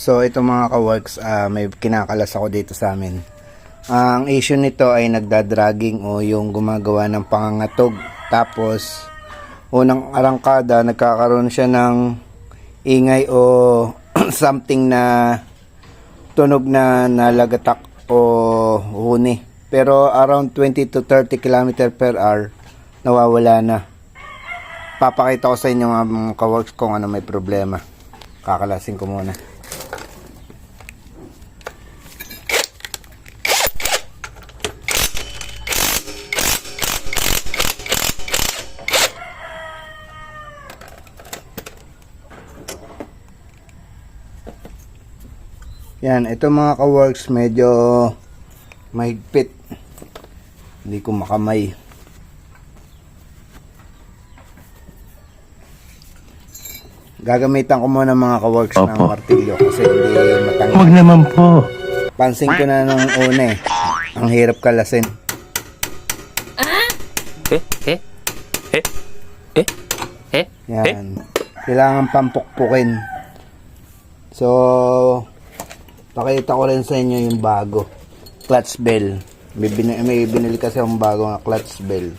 So ito mga ka-works, ah, may kinakalas ako dito sa amin. Ah, ang issue nito ay nagdadragging o yung gumagawa ng pangangatog. Tapos, unang arangkada, nagkakaroon siya ng ingay o something na tunog na nalagatak o huni. Pero around 20 to 30 km per hour, nawawala na. Papakita ko sa inyo mga ka-works kung ano may problema. Kakalasin ko muna. Yan, ito mga ka-works medyo mahigpit. Hindi ko makamay. Gagamitan ko muna mga ka-works ng Opo. martilyo kasi hindi matanggal. Huwag naman po. Pansin ko na nung una eh. Ang hirap kalasin. Eh, eh, eh, eh, eh, eh. Yan. Kailangan pampukpukin. So, pakita ko rin sa inyo yung bago. Clutch bell. May, bin- may binili kasi akong bago nga clutch bell.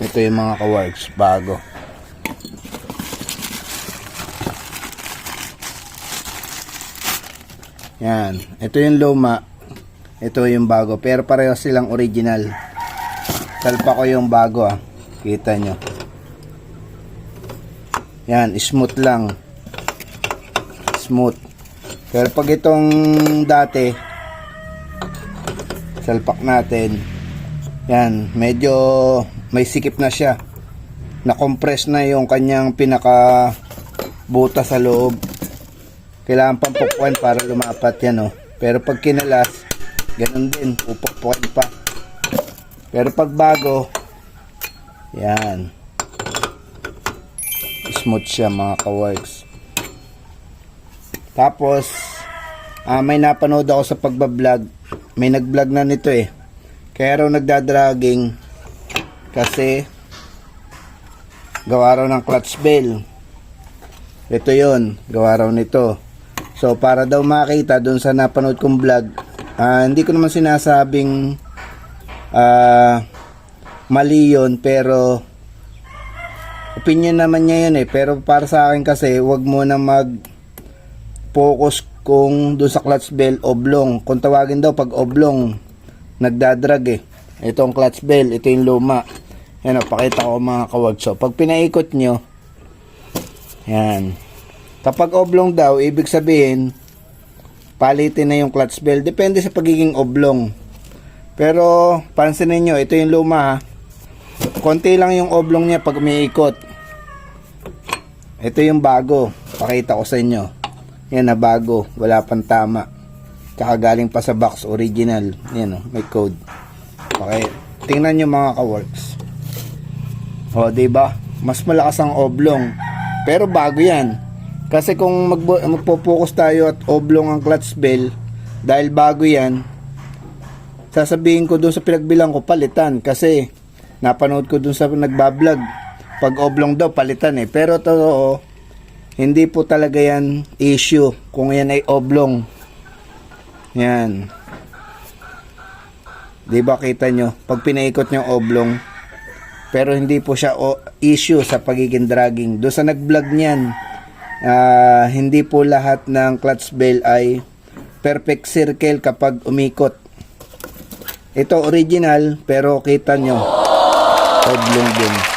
Ito yung mga ka-works. Bago. Yan. Ito yung luma. Ito yung bago. Pero pareho silang original. Talpa ko yung bago ah. Kita nyo. Yan, smooth lang. Smooth. Pero pag itong dati, salpak natin, yan, medyo may sikip na siya. Na-compress na yung kanyang pinaka buta sa loob. Kailangan pang pupukpuan para lumapat yan, oh. Pero pag kinalas, ganun din, pupukpuan pa. Pero pag bago, yan, smooth siya mga ka-works. Tapos, ah, may napanood ako sa pagbablog. May nag-vlog na nito eh. Kaya raw nagdadragging kasi gawa raw ng clutch bell. Ito yon gawa raw nito. So, para daw makita dun sa napanood kong vlog, ah, hindi ko naman sinasabing ah, mali yun, pero opinion naman niya yun eh. Pero para sa akin kasi, wag mo na mag focus kung doon sa clutch bell oblong. Kung tawagin daw pag oblong, nagdadrag eh. Ito ang clutch bell, ito yung luma. Yan o, pakita ko mga kawag. So, pag pinaikot nyo, yan. Kapag oblong daw, ibig sabihin, palitin na yung clutch bell. Depende sa pagiging oblong. Pero, pansinin nyo, ito yung luma ha. Konti lang yung oblong niya pag umiikot. Ito yung bago. Pakita ko sa inyo. Yan na bago. Wala pang tama. Tsaka galing pa sa box. Original. Yan o. May code. Okay. Tingnan nyo mga ka-works. O, ba diba? Mas malakas ang oblong. Pero bago yan. Kasi kung magpo-focus tayo at oblong ang clutch bell, dahil bago yan, sasabihin ko dun sa pinagbilang ko, palitan. Kasi, napanood ko dun sa nagbablog. Pag oblong daw, palitan eh. Pero totoo, hindi po talaga yan issue kung yan ay oblong. Yan. Di ba kita nyo? Pag pinaikot nyo oblong, pero hindi po siya o, issue sa pagiging dragging. Doon sa nag-vlog niyan, ah, hindi po lahat ng clutch bell ay perfect circle kapag umikot. Ito original, pero kita nyo, oblong din.